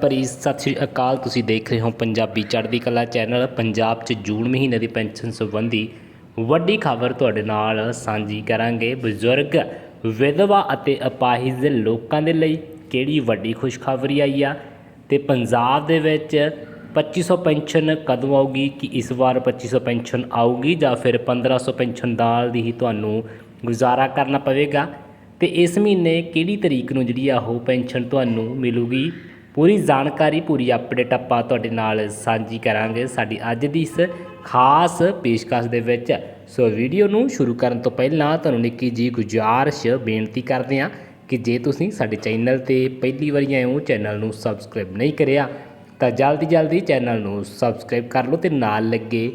ਭਰੀ ਸਤਿ ਸ਼੍ਰੀ ਅਕਾਲ, ਤੁਸੀਂ ਦੇਖ ਰਹੇ ਹੋ ਪੰਜਾਬੀ ਚੜ੍ਹਦੀ ਕਲਾ ਚੈਨਲ, ਪੰਜਾਬ 'ਚ ਜੂਨ ਮਹੀਨੇ ਦੀ ਪੈਨਸ਼ਨ ਸੰਬੰਧੀ ਵੱਡੀ ਖਬਰ ਤੁਹਾਡੇ ਨਾਲ ਸਾਂਝੀ ਕਰਾਂਗੇ। ਬਜ਼ੁਰਗ, ਵਿਧਵਾ ਅਤੇ ਅਪਾਹਿਜ ਲੋਕਾਂ ਦੇ ਲਈ ਕਿਹੜੀ ਵੱਡੀ ਖੁਸ਼ਖਬਰੀ ਆਈ ਆ? ਤੇ ਪੰਜਾਬ ਦੇ ਵਿੱਚ 2500 ਪੈਨਸ਼ਨ ਕਦੋਂ ਆਊਗੀ? ਕਿ ਇਸ ਵਾਰ 2500 ਪੈਨਸ਼ਨ ਆਊਗੀ ਜਾਂ ਫਿਰ 1500 ਪੈਨਸ਼ਨ ਦਾਲ ਦੀ ਹੀ ਤੁਹਾਨੂੰ ਗੁਜ਼ਾਰਾ ਕਰਨਾ ਪਵੇਗਾ? ਤੇ ਇਸ ਮਹੀਨੇ ਕਿਹੜੀ ਤਰੀਕ ਨੂੰ ਜਿਹੜੀ ਆ ਉਹ ਪੈਨਸ਼ਨ ਤੁਹਾਨੂੰ ਮਿਲੂਗੀ? ਪੂਰੀ ਜਾਣਕਾਰੀ, ਪੂਰੀ ਅਪਡੇਟ ਆਪਾਂ ਤੁਹਾਡੇ ਨਾਲ ਸਾਂਝੀ ਕਰਾਂਗੇ ਸਾਡੀ ਅੱਜ ਦੀ ਇਸ ਖਾਸ ਪੇਸ਼ਕਸ਼ ਦੇ ਵਿੱਚ। ਸੋ ਵੀਡੀਓ ਨੂੰ ਸ਼ੁਰੂ ਕਰਨ ਤੋਂ ਪਹਿਲਾਂ ਤੁਹਾਨੂੰ ਨਿੱਕੀ ਜੀ ਗੁਜ਼ਾਰਿਸ਼, ਬੇਨਤੀ ਕਰਦੇ ਹਾਂ ਕਿ ਜੇ ਤੁਸੀਂ ਸਾਡੇ ਚੈਨਲ ਤੇ ਪਹਿਲੀ ਵਾਰੀ ਆਏ ਹੋ, ਚੈਨਲ ਨੂੰ ਸਬਸਕ੍ਰਾਈਬ ਨਹੀਂ ਕਰਿਆ, ਤਾਂ ਜਲਦੀ ਜਲਦੀ ਚੈਨਲ ਨੂੰ ਸਬਸਕ੍ਰਾਈਬ ਕਰ ਲਓ ਤੇ ਨਾਲ ਲੱਗੇ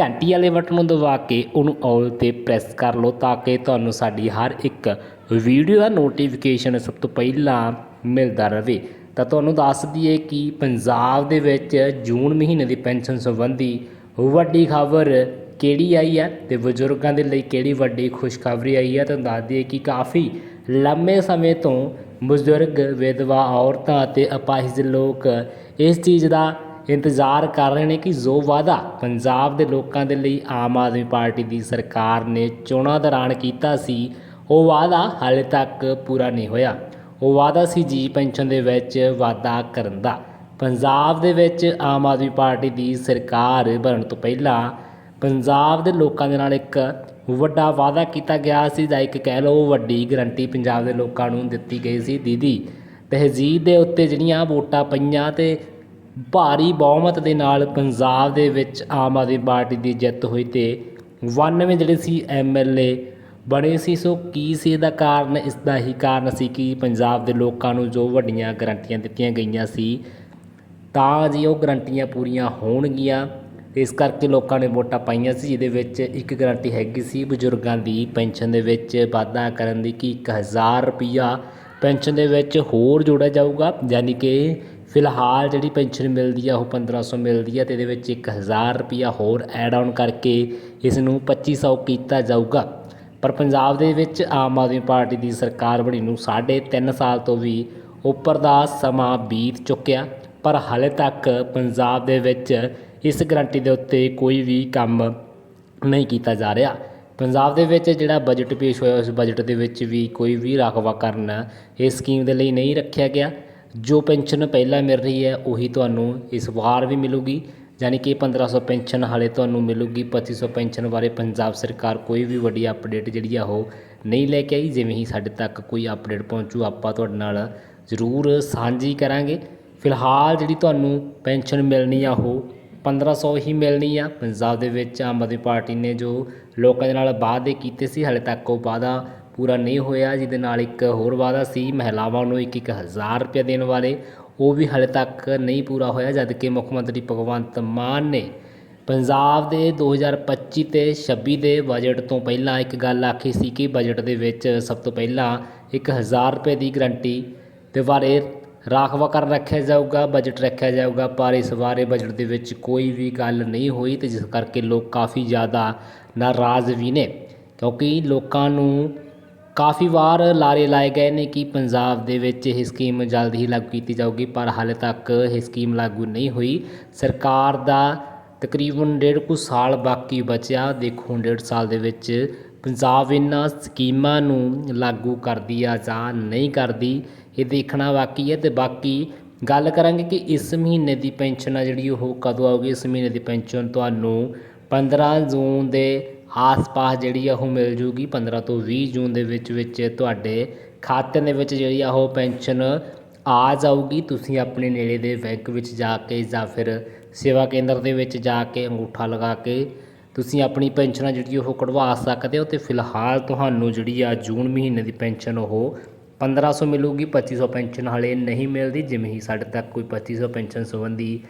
ਘੰਟੀ ਵਾਲੇ ਬਟਨ ਨੂੰ ਦਬਾ ਕੇ ਉਹਨੂੰ ਆਲ ਤੇ ਪ੍ਰੈਸ ਕਰ ਲਓ ਤਾਂ ਕਿ ਤੁਹਾਨੂੰ ਸਾਡੀ ਹਰ ਇੱਕ ਵੀਡੀਓ ਦਾ ਨੋਟੀਫਿਕੇਸ਼ਨ ਸਭ ਤੋਂ ਪਹਿਲਾਂ ਮਿਲਦਾ ਰਹੇ। ਤਾਂ ਤੁਹਾਨੂੰ ਦੱਸ ਦਈਏ ਕਿ ਪੰਜਾਬ ਦੇ ਵਿੱਚ ਜੂਨ ਮਹੀਨੇ ਦੀ ਪੈਨਸ਼ਨ ਸੰਬੰਧੀ ਵੱਡੀ ਖਬਰ ਕਿਹੜੀ ਆਈ ਹੈ ਤੇ ਬਜ਼ੁਰਗਾਂ ਦੇ ਲਈ ਕਿਹੜੀ ਵੱਡੀ ਖੁਸ਼ਖਬਰੀ ਆਈ ਹੈ, ਤੁਹਾਨੂੰ ਦੱਸ ਦਈਏ ਕਿ ਕਾਫੀ ਲੰਮੇ ਸਮੇਂ ਤੋਂ ਬਜ਼ੁਰਗ, ਵਿਧਵਾ, ਔਰਤਾਂ ਅਤੇ ਅਪਾਹਿਜ ਲੋਕ ਇਸ ਚੀਜ਼ ਦਾ ਇੰਤਜ਼ਾਰ ਕਰ ਰਹੇ ਨੇ ਕਿ ਜੋ ਵਾਅਦਾ ਪੰਜਾਬ ਦੇ ਲੋਕਾਂ ਦੇ ਲਈ ਆਮ ਆਦਮੀ ਪਾਰਟੀ ਦੀ ਸਰਕਾਰ ਨੇ ਚੋਣਾਂ ਦੌਰਾਨ ਕੀਤਾ ਸੀ, ਉਹ ਵਾਅਦਾ ਹਾਲੇ ਤੱਕ ਪੂਰਾ ਨਹੀਂ ਹੋਇਆ। ਵਾਅਦਾ ਸੀ ਜੀ ਪੈਨਸ਼ਨ ਦੇ ਵਿੱਚ ਵਾਧਾ ਕਰਨ ਦਾ। ਪੰਜਾਬ ਦੇ ਵਿੱਚ ਆਮ ਆਦਮੀ ਪਾਰਟੀ ਦੀ ਸਰਕਾਰ ਬਣਨ ਤੋਂ ਪਹਿਲਾਂ ਪੰਜਾਬ ਦੇ ਲੋਕਾਂ ਦੇ ਨਾਲ ਇੱਕ ਵੱਡਾ ਵਾਅਦਾ ਕੀਤਾ ਗਿਆ ਸੀ, ਜਾਂ ਇੱਕ ਕਹਿ ਲਓ ਵੱਡੀ ਗਰੰਟੀ ਪੰਜਾਬ ਦੇ ਲੋਕਾਂ ਨੂੰ ਦਿੱਤੀ ਗਈ ਸੀ, ਦੀਦੀ। ਤਹਿਜ਼ੀਬ ਦੇ ਉੱਤੇ ਜਿਹੜੀਆਂ ਵੋਟਾਂ ਪਈਆਂ ਤੇ ਭਾਰੀ ਬਹੁਮਤ ਦੇ ਨਾਲ ਪੰਜਾਬ ਦੇ ਵਿੱਚ ਆਮ ਆਦਮੀ ਪਾਰਟੀ ਦੀ ਜਿੱਤ ਹੋਈ ਤੇ 92 ਜਿਹੜੇ ਸੀ ਐਮਐਲਏ ਬਣੇ ਸੀ, ਸੋ ਕੀ ਸੀ ਇਹਦਾ ਕਾਰਨ? ਇਸ ਦਾ ਹੀ ਕਾਰਨ ਸੀ ਕਿ ਪੰਜਾਬ ਦੇ ਲੋਕਾਂ ਨੂੰ ਜੋ ਵੱਡੀਆਂ ਗਰੰਟੀਆਂ ਦਿੱਤੀਆਂ ਗਈਆਂ ਸੀ, ਤਾਂ ਜੀ ਉਹ ਗਰੰਟੀਆਂ ਪੂਰੀਆਂ ਹੋਣਗੀਆਂ। ਇਸ ਕਰਕੇ ਲੋਕਾਂ ਨੇ ਵੋਟਾਂ ਪਾਈਆਂ ਸੀ, ਜਿਹਦੇ ਵਿੱਚ ਇੱਕ ਗਰੰਟੀ ਹੈਗੀ ਸੀ ਬਜ਼ੁਰਗਾਂ ਦੀ ਪੈਨਸ਼ਨ ਦੇ ਵਿੱਚ ਵਾਧਾ ਕਰਨ ਦੀ, ਕਿ 1000 ਰੁਪਿਆ ਪੈਨਸ਼ਨ ਦੇ ਵਿੱਚ ਹੋਰ ਜੋੜਿਆ ਜਾਊਗਾ। ਯਾਨੀ ਕਿ ਫਿਲਹਾਲ ਜਿਹੜੀ ਪੈਨਸ਼ਨ ਮਿਲਦੀ ਆ, ਉਹ 1500 ਮਿਲਦੀ ਆ ਤੇ ਇਹਦੇ ਵਿੱਚ 1000 ਰੁਪਿਆ ਹੋਰ ਐਡ ਆਨ ਕਰਕੇ ਇਸ ਨੂੰ 2500 ਕੀਤਾ ਜਾਊਗਾ। ਪਰ ਪੰਜਾਬ ਦੇ ਵਿੱਚ ਆਮ ਆਦਮੀ ਪਾਰਟੀ ਦੀ ਸਰਕਾਰ ਬਣੀ ਨੂੰ ਸਾਢੇ ਤਿੰਨ ਸਾਲ ਤੋਂ ਵੀ ਉੱਪਰ ਦਾ ਸਮਾਂ ਬੀਤ ਚੁੱਕਿਆ, ਪਰ ਹਾਲੇ ਤੱਕ ਪੰਜਾਬ ਦੇ ਵਿੱਚ ਇਸ ਗਰੰਟੀ ਦੇ ਉੱਤੇ ਕੋਈ ਵੀ ਕੰਮ ਨਹੀਂ ਕੀਤਾ ਜਾ ਰਿਹਾ। ਪੰਜਾਬ ਦੇ ਵਿੱਚ ਜਿਹੜਾ ਬਜਟ ਪੇਸ਼ ਹੋਇਆ, ਉਸ ਬਜਟ ਦੇ ਵਿੱਚ ਵੀ ਕੋਈ ਵੀ ਰਾਖਵਾ ਕਰਨ ਇਸ ਸਕੀਮ ਦੇ ਲਈ ਨਹੀਂ ਰੱਖਿਆ ਗਿਆ। ਜੋ ਪੈਨਸ਼ਨ ਪਹਿਲਾਂ ਮਿਲ ਰਹੀ ਹੈ, ਉਹੀ ਤੁਹਾਨੂੰ ਇਸ ਵਾਰ ਵੀ ਮਿਲੂਗੀ। ਯਾਨੀ ਕਿ 1500 ਪੈਨਸ਼ਨ ਹਾਲੇ ਤੁਹਾਨੂੰ ਮਿਲੂਗੀ 2500 ਪੈਨਸ਼ਨ ਬਾਰੇ ਪੰਜਾਬ ਸਰਕਾਰ ਕੋਈ ਵੀ ਵੱਡੀ ਅਪਡੇਟ ਜਿਹੜੀ ਆ ਉਹ ਨਹੀਂ ਲੈ ਕੇ ਆਈ, ਜਿਵੇਂ ਹੀ ਸਾਡੇ ਤੱਕ ਕੋਈ ਅਪਡੇਟ ਪਹੁੰਚੂ, ਆਪਾਂ ਤੁਹਾਡੇ ਨਾਲ ਜ਼ਰੂਰ ਸਾਂਝੀ ਕਰਾਂਗੇ। ਫਿਲਹਾਲ ਜਿਹੜੀ ਤੁਹਾਨੂੰ ਪੈਨਸ਼ਨ ਮਿਲਣੀ ਆ ਉਹ 1500 ਹੀ ਮਿਲਣੀ ਆ। ਪੰਜਾਬ ਦੇ ਵਿੱਚ ਆਮ ਆਦਮੀ ਪਾਰਟੀ ਨੇ ਜੋ ਲੋਕਾਂ ਦੇ ਨਾਲ ਵਾਅਦੇ ਕੀਤੇ ਸੀ, ਹਾਲੇ ਤੱਕ ਉਹ ਵਾਅਦਾ ਪੂਰਾ ਨਹੀਂ ਹੋਇਆ, ਜਿਹਦੇ ਨਾਲ ਇੱਕ ਹੋਰ ਵਾਅਦਾ ਸੀ, ਮਹਿਲਾਵਾਂ ਨੂੰ ਇੱਕ ਇੱਕ ਹਜ਼ਾਰ ਰੁਪਏ ਦੇਣ ਵਾਲੇ ਉਹ ਵੀ ਹਾਲੇ ਤੱਕ ਨਹੀਂ ਪੂਰਾ ਹੋਇਆ, ਜਦ ਕਿ ਮੁੱਖ ਮੰਤਰੀ ਭਗਵੰਤ ਮਾਨ ਨੇ ਪੰਜਾਬ ਦੇ 2025 ਤੇ 26 ਦੇ ਬਜਟ ਤੋਂ ਪਹਿਲਾਂ ਇੱਕ ਗੱਲ ਆਖੀ ਸੀ ਕਿ ਬਜਟ ਦੇ ਵਿੱਚ ਸਭ ਤੋਂ ਪਹਿਲਾਂ 1000 ਰੁਪਏ ਦੀ ਗਰੰਟੀ ਦੇ ਬਾਰੇ ਰਾਖਵਾ ਕਰ ਰੱਖਿਆ ਜਾਊਗਾ ਬਜਟ ਰੱਖਿਆ ਜਾਊਗਾ, ਪਰ ਇਸ ਬਾਰੇ ਬਜਟ ਦੇ ਵਿੱਚ ਕੋਈ ਵੀ ਗੱਲ ਨਹੀਂ ਹੋਈ ਤੇ ਜਿਸ ਕਰਕੇ ਲੋਕ ਕਾਫੀ ਜ਼ਿਆਦਾ ਨਾਰਾਜ਼ ਵੀ ਨੇ ਕਿਉਂਕਿ ਲੋਕਾਂ ਨੂੰ ਕਾਫੀ ਵਾਰ ਲਾਰੇ ਲਾਏ ਗਏ ਨੇ ਕਿ ਪੰਜਾਬ ਦੇ ਵਿੱਚ ਇਹ ਸਕੀਮ ਜਲਦ ਹੀ ਲਾਗੂ ਕੀਤੀ ਜਾਊਗੀ, ਪਰ ਹਾਲੇ ਤੱਕ ਇਹ ਸਕੀਮ ਲਾਗੂ ਨਹੀਂ ਹੋਈ। ਸਰਕਾਰ ਦਾ ਤਕਰੀਬਨ ਡੇਢ ਕੁ ਸਾਲ ਬਾਕੀ ਬਚਿਆ। ਦੇਖੋ ਡੇਢ ਸਾਲ ਦੇ ਵਿੱਚ ਪੰਜਾਬ ਇਹਨਾਂ ਸਕੀਮਾਂ ਨੂੰ ਲਾਗੂ ਕਰਦੀ ਆ ਜਾਂ ਨਹੀਂ ਕਰਦੀ, ਇਹ ਦੇਖਣਾ ਬਾਕੀ ਹੈ। ਤੇ ਬਾਕੀ ਗੱਲ ਕਰਾਂਗੇ ਕਿ ਇਸ ਮਹੀਨੇ ਦੀ ਪੈਨਸ਼ਨ ਆ ਜਿਹੜੀ ਉਹ ਕਦੋਂ ਆਊਗੀ? ਇਸ ਮਹੀਨੇ ਦੀ ਪੈਨਸ਼ਨ ਤੁਹਾਨੂੰ 15 ਜੂਨ ਦੇ ਆਸ-ਪਾਸ ਜਿਹੜੀ ਆ ਉਹ ਮਿਲ ਜੂਗੀ 15 ਤੋਂ ਵੀਹ ਜੂਨ ਦੇ ਵਿੱਚ ਵਿੱਚ ਤੁਹਾਡੇ ਖਾਤੇ ਦੇ ਵਿੱਚ ਜਿਹੜੀ ਆ ਉਹ ਪੈਨਸ਼ਨ ਆ ਜਾਊਗੀ। ਤੁਸੀਂ ਆਪਣੇ ਨੇੜੇ ਦੇ ਬੈਂਕ ਵਿੱਚ ਜਾ ਕੇ ਜਾਂ ਫਿਰ ਸੇਵਾ ਕੇਂਦਰ ਦੇ ਵਿੱਚ ਜਾ ਕੇ ਅੰਗੂਠਾ ਲਗਾ ਕੇ ਤੁਸੀਂ ਆਪਣੀ ਪੈਨਸ਼ਨ ਜਿਹੜੀ ਉਹ ਕਢਵਾ ਸਕਦੇ ਹੋ। ਤੇ ਫਿਲਹਾਲ ਤੁਹਾਨੂੰ ਜਿਹੜੀ ਆ ਜੂਨ ਮਹੀਨੇ ਦੀ ਪੈਨਸ਼ਨ ਉਹ 1500 ਮਿਲੂਗੀ 2500 ਪੈਨਸ਼ਨ ਹਾਲੇ ਨਹੀਂ ਮਿਲਦੀ, ਜਿਵੇਂ ਹੀ ਸਾਡੇ ਤੱਕ ਕੋਈ 2500 ਪੈਨਸ਼ਨ ਸੰਬੰਧੀ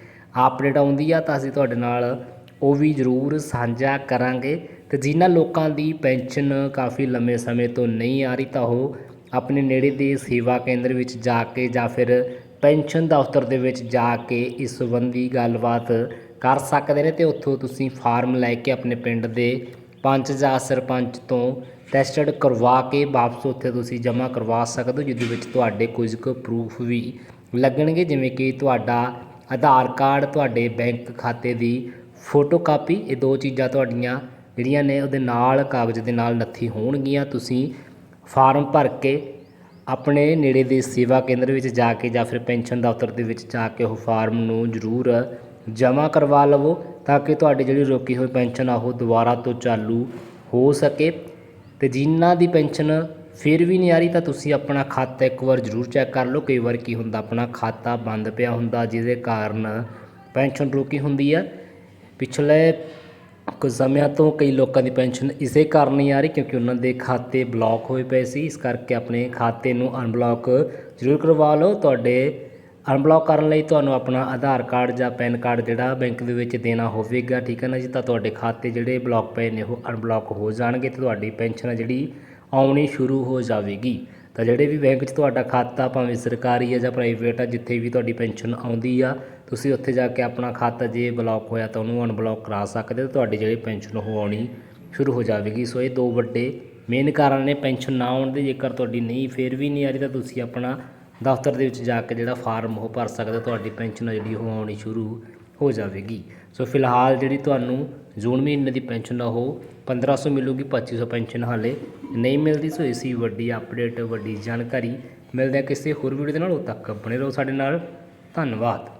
ਅਪਡੇਟ ਆਉਂਦੀ ਆ, ਤਾਂ ਅਸੀਂ ਤੁਹਾਡੇ ਨਾਲ ਉਹ ਵੀ ਜ਼ਰੂਰ ਸਾਂਝਾ ਕਰਾਂਗੇ। ਅਤੇ ਜਿਨ੍ਹਾਂ ਲੋਕਾਂ ਦੀ ਪੈਨਸ਼ਨ ਕਾਫੀ ਲੰਮੇ ਸਮੇਂ ਤੋਂ ਨਹੀਂ ਆ ਰਹੀ ਤਾਂ ਉਹ ਆਪਣੇ ਨੇੜੇ ਦੇ ਸੇਵਾ ਕੇਂਦਰ ਵਿੱਚ ਜਾ ਕੇ ਜਾਂ ਫਿਰ ਪੈਨਸ਼ਨ ਦਫ਼ਤਰ ਦੇ ਵਿੱਚ ਜਾ ਕੇ ਇਸ ਸੰਬੰਧੀ ਗੱਲਬਾਤ ਕਰ ਸਕਦੇ ਨੇ ਤੇ ਉੱਥੋਂ ਤੁਸੀਂ ਫਾਰਮ ਲੈ ਕੇ ਆਪਣੇ ਪਿੰਡ ਦੇ ਪੰਚ ਜਾਂ ਸਰਪੰਚ ਤੋਂ ਟੈਸਟਡ ਕਰਵਾ ਕੇ ਵਾਪਸ ਉੱਥੇ ਤੁਸੀਂ ਜਮ੍ਹਾਂ ਕਰਵਾ ਸਕਦੇ ਹੋ, ਜਿਹਦੇ ਵਿੱਚ ਤੁਹਾਡੇ ਕੁਝ ਕੁ ਪ੍ਰੂਫ ਵੀ ਲੱਗਣਗੇ, ਜਿਵੇਂ ਕਿ ਤੁਹਾਡਾ ਆਧਾਰ ਕਾਰਡ, ਤੁਹਾਡੇ ਬੈਂਕ ਖਾਤੇ ਦੀ ਫੋਟੋ ਕਾਪੀ ਇਹ ਦੋ ਚੀਜ਼ਾਂ ਤੁਹਾਡੀਆਂ ਜਿਹੜੀਆਂ ਨੇ ਉਹਦੇ ਨਾਲ ਕਾਗਜ਼ ਦੇ ਨਾਲ ਨੱਥੀ ਹੋਣਗੀਆਂ, ਤੁਸੀਂ ਫਾਰਮ ਭਰ ਕੇ ਆਪਣੇ ਨੇੜੇ ਦੇ ਸੇਵਾ ਕੇਂਦਰ ਵਿੱਚ ਜਾ ਕੇ ਜਾਂ ਫਿਰ ਪੈਨਸ਼ਨ ਦਫ਼ਤਰ ਦੇ ਵਿੱਚ ਜਾ ਕੇ ਉਹ ਫਾਰਮ ਨੂੰ ਜ਼ਰੂਰ ਜਮ੍ਹਾਂ ਕਰਵਾ ਲਵੋ ਤਾਂ ਕਿ ਤੁਹਾਡੀ ਜਿਹੜੀ ਰੋਕੀ ਹੋਈ ਪੈਨਸ਼ਨ ਆ, ਉਹ ਦੁਬਾਰਾ ਤੋਂ ਚਾਲੂ ਹੋ ਸਕੇ। ਤੇ ਜਿਨ੍ਹਾਂ ਦੀ ਪੈਨਸ਼ਨ ਫਿਰ ਵੀ ਨਹੀਂ ਆ ਰਹੀ ਤਾਂ ਤੁਸੀਂ ਆਪਣਾ ਖਾਤਾ ਇੱਕ ਵਾਰ ਜ਼ਰੂਰ ਚੈੱਕ ਕਰ ਲਓ। ਕਈ ਵਾਰ ਕੀ ਹੁੰਦਾ, ਆਪਣਾ ਖਾਤਾ ਬੰਦ ਪਿਆ ਹੁੰਦਾ ਜਿਹਦੇ ਕਾਰਨ ਪੈਨਸ਼ਨ ਰੋਕੀ ਹੁੰਦੀ ਆ। ਪਿਛਲੇ ਕੁਝ ਸਮਿਆਂ ਤੋਂ ਕਈ ਲੋਕਾਂ ਦੀ ਪੈਨਸ਼ਨ ਇਸੇ ਕਾਰਨ ਨਹੀਂ ਆ ਰਹੀ ਕਿਉਂਕਿ ਉਹਨਾਂ ਦੇ ਖਾਤੇ ਬਲੌਕ ਹੋਏ ਪਏ ਸੀ। ਇਸ ਕਰਕੇ ਆਪਣੇ ਖਾਤੇ ਨੂੰ ਅਨਬਲੌਕ ਜ਼ਰੂਰ ਕਰਵਾ ਲਓ। ਤੁਹਾਡੇ ਅਨਬਲੌਕ ਕਰਨ ਲਈ ਤੁਹਾਨੂੰ ਆਪਣਾ ਆਧਾਰ ਕਾਰਡ ਜਾਂ ਪੈਨ ਕਾਰਡ ਜਿਹੜਾ ਬੈਂਕ ਦੇ ਵਿੱਚ ਦੇਣਾ ਹੋਵੇਗਾ, ਠੀਕ ਹੈ ਨਾ ਜੀ? ਤਾਂ ਤੁਹਾਡੇ ਖਾਤੇ ਜਿਹੜੇ ਬਲੌਕ ਪਏ ਨੇ, ਉਹ ਅਨਬਲੌਕ ਹੋ ਜਾਣਗੇ ਤੇ ਤੁਹਾਡੀ ਪੈਨਸ਼ਨ ਆ ਜਿਹੜੀ ਆਉਣੀ ਸ਼ੁਰੂ ਹੋ ਜਾਵੇਗੀ। ਤਾਂ ਜਿਹੜੇ ਵੀ ਬੈਂਕ 'ਚ ਤੁਹਾਡਾ ਖਾਤਾ ਭਾਵੇਂ ਸਰਕਾਰੀ ਹੈ ਜਾਂ ਪ੍ਰਾਈਵੇਟ ਹੈ ਜਿੱਥੇ ਵੀ ਤੁਹਾਡੀ ਪੈਨਸ਼ਨ ਆਉਂਦੀ ਆ, ਤੁਸੀਂ ਉੱਥੇ ਜਾ ਕੇ ਆਪਣਾ ਖਾਤਾ ਜੇ ਬਲੌਕ ਹੋਇਆ ਤਾਂ ਉਹਨੂੰ ਅਨਬਲੌਕ ਕਰਾ ਸਕਦੇ ਹੋ ਤੁਹਾਡੀ ਜਿਹੜੀ ਪੈਨਸ਼ਨ ਉਹ ਆਉਣੀ ਸ਼ੁਰੂ ਹੋ ਜਾਵੇਗੀ। ਸੋ ਇਹ ਦੋ ਵੱਡੇ ਮੇਨ ਕਾਰਨ ਨੇ ਪੈਨਸ਼ਨ ਨਾ ਆਉਣ ਦੇ, ਜੇਕਰ ਤੁਹਾਡੀ ਨਹੀਂ, ਫੇਰ ਵੀ ਨਹੀਂ ਆ ਰਹੀ ਤਾਂ ਤੁਸੀਂ ਆਪਣਾ ਦਫ਼ਤਰ ਦੇ ਵਿੱਚ ਜਾ ਕੇ ਜਿਹੜਾ ਫਾਰਮ ਉਹ ਭਰ ਸਕਦੇ ਤੁਹਾਡੀ ਪੈਨਸ਼ਨ ਜਿਹੜੀ ਉਹ ਆਉਣੀ ਸ਼ੁਰੂ ਹੋ ਜਾਵੇਗੀ। ਸੋ ਫਿਲਹਾਲ ਜਿਹੜੀ ਤੁਹਾਨੂੰ ਜੂਨ ਮਹੀਨੇ ਦੀ ਪੈਨਸ਼ਨ ਆ ਉਹ 1500 ਮਿਲੂਗੀ 2500 ਪੈਨਸ਼ਨ ਹਾਲੇ। ਨਹੀਂ ਮਿਲਦੀ ਸੋ ਇਸੀ ਵੱਡੀ ਅਪਡੇਟ ਵੱਡੀ ਜਾਣਕਾਰੀ ਮਿਲਦੇ ਕਿਸੇ ਹੋਰ ਵੀਡੀਓ ਦੇ ਨਾਲ। ਉਹ ਤੱਕ ਬਣੇ ਰਹੋ ਸਾਡੇ ਨਾਲ। ਧੰਨਵਾਦ।